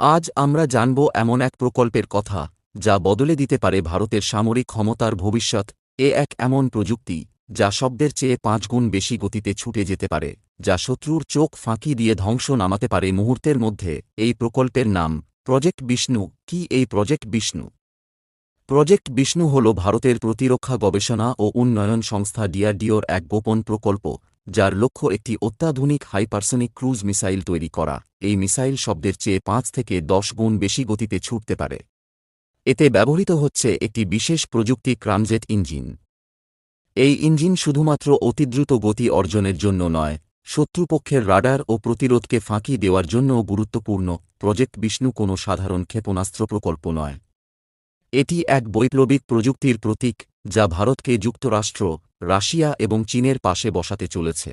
আজ আমরা জানব এমন এক প্রকল্পের কথা, যা বদলে দিতে পারে ভারতের সামরিক ক্ষমতার ভবিষ্যৎ, এ এক এমন প্রযুক্তি, যা শব্দের চেয়ে পাঁচ গুণ বেশি গতিতে ছুটে যেতে পারে, যা শত্রুর চোখ ফাঁকি দিয়ে ধ্বংস নামাতে পারে মুহূর্তের মধ্যে, এই প্রকল্পের নাম, প্রজেক্ট বিষ্ণু, কি এই প্রজেক্ট বিষ্ণু? প্রজেক্ট বিষ্ণু হল ভারতের প্রতিরক্ষা গবেষণা ও উন্নয়ন সংস্থা ডিআরডিওর এক গোপন প্রকল্প যার লক্ষ্য একটি অত্যাধুনিক হাইপারসনিক ক্রুজ মিসাইল তৈরি করা। এই মিসাইল শব্দের চেয়ে পাঁচ থেকে দশ গুণ বেশি গতিতে ছুটতে পারে। এতে ব্যবহৃত হচ্ছে একটি বিশেষ প্রযুক্তি ক্রামজেট ইঞ্জিন। এই ইঞ্জিন শুধুমাত্র অতিদ্রুত গতি অর্জনের জন্য নয়, শত্রুপক্ষের রাডার ও প্রতিরোধকে ফাঁকি দেওয়ার জন্যও গুরুত্বপূর্ণ। প্রজেক্ট বিষ্ণু কোনো সাধারণ ক্ষেপণাস্ত্র প্রকল্প নয়। এটি এক বৈপ্লবিক প্রযুক্তির প্রতীক, যা ভারতকে যুক্তরাষ্ট্র, রাশিয়া এবং চীনের পাশে বসাতে চলেছে।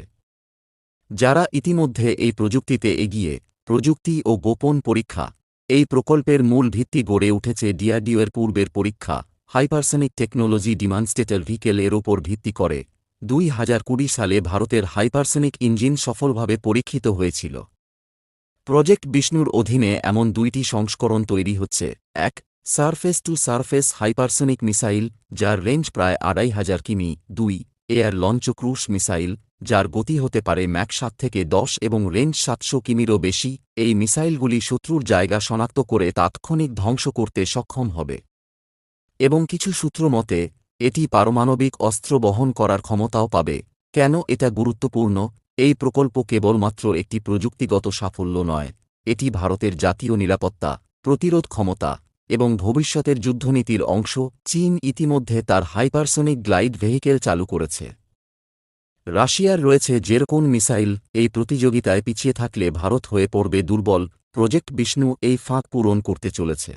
যারা ইতিমধ্যে এই প্রযুক্তিতে এগিয়ে, প্রযুক্তি ও গোপন পরীক্ষা, এই প্রকল্পের মূল ভিত্তি গড়ে উঠেছে ডিআরডিওর পূর্বের পরীক্ষা, হাইপারসনিক টেকনোলজি ডিমানস্টেটার ভিকেল এর ওপর ভিত্তি করে, দুই হাজার কুড়ি সালে ভারতের হাইপারসনিক ইঞ্জিন সফলভাবে পরীক্ষিত হয়েছিল। প্রজেক্ট বিষ্ণুর অধীনে এমন দুইটি সংস্করণ তৈরি হচ্ছে, এক surface to surface hypersonic missile, যার রেঞ্জ প্রায় আড়াই হাজার কিমি, দুই, এয়ার লঞ্চ ক্রুশ মিসাইল, যার গতি হতে পারে ম্যাক সাত থেকে দশ এবং রেঞ্জ সাতশো কিমিরও বেশি, এই মিসাইলগুলি শত্রুর জায়গা শনাক্ত করে তাৎক্ষণিক ধ্বংস করতে সক্ষম হবে। এবং কিছু সূত্র মতে, এটি পারমাণবিক অস্ত্র বহন করার ক্ষমতাও পাবে। কেন এটা গুরুত্বপূর্ণ? এই প্রকল্প কেবলমাত্র একটি প্রযুক্তিগত সাফল্য নয়, এটি ভারতের জাতীয় নিরাপত্তা, প্রতিরোধ ক্ষমতা এবং ভবিষ্যতের যুদ্ধনীতির অংশ, চীন ইতিমধ্যে তার হাইপারসনিক গ্লাইড ভেহিকেল চালু করেছে। রাশিয়ার রয়েছে যেরকম মিসাইল, এই প্রতিযোগিতায় পিছিয়ে থাকলে ভারত হয়ে পড়বে দুর্বল, প্রজেক্ট বিষ্ণু এই ফাঁক পূরণ করতে চলেছে।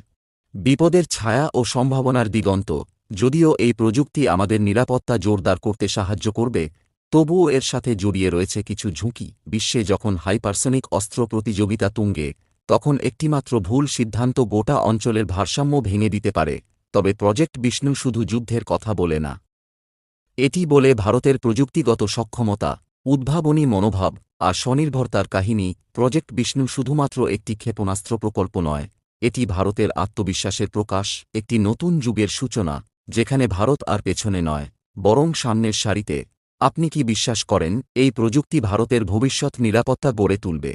বিপদের ছায়া ও সম্ভাবনার দিগন্ত, যদিও এই প্রযুক্তি আমাদের নিরাপত্তা জোরদার করতে সাহায্য করবে, তবুও এর সাথে জড়িয়ে রয়েছে কিছু ঝুঁকি, বিশ্বে যখন হাইপারসনিক অস্ত্র প্রতিযোগিতা তুঙ্গে তখন একটিমাত্র ভুল সিদ্ধান্ত গোটা অঞ্চলের ভারসাম্য ভেঙে দিতে পারে, তবে প্রজেক্ট বিষ্ণু শুধু যুদ্ধের কথা বলে না। এটি বলে ভারতের প্রযুক্তিগত সক্ষমতা, উদ্ভাবনী মনোভাব আর স্বনির্ভরতার কাহিনী, প্রজেক্ট বিষ্ণু শুধুমাত্র একটি ক্ষেপণাস্ত্র প্রকল্প নয়, এটি ভারতের আত্মবিশ্বাসের প্রকাশ, একটি নতুন যুগের সূচনা, যেখানে ভারত আর পেছনে নয়, বরং সামনের সারিতে। আপনি কি বিশ্বাস করেন, এই প্রযুক্তি ভারতের ভবিষ্যৎ নিরাপত্তা গড়ে তুলবে?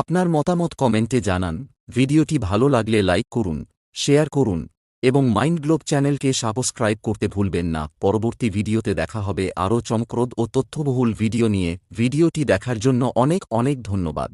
আপনার মতামত কমেন্টে জানান, ভিডিওটি ভালো লাগলে লাইক করুন, শেয়ার করুন, এবং মাইন্ড গ্লোব চ্যানেলকে সাবস্ক্রাইব করতে ভুলবেন না। পরবর্তী ভিডিওতে দেখা হবে আরও চমকপ্রদ ও তথ্যবহুল ভিডিও নিয়ে। ভিডিওটি দেখার জন্য অনেক অনেক ধন্যবাদ।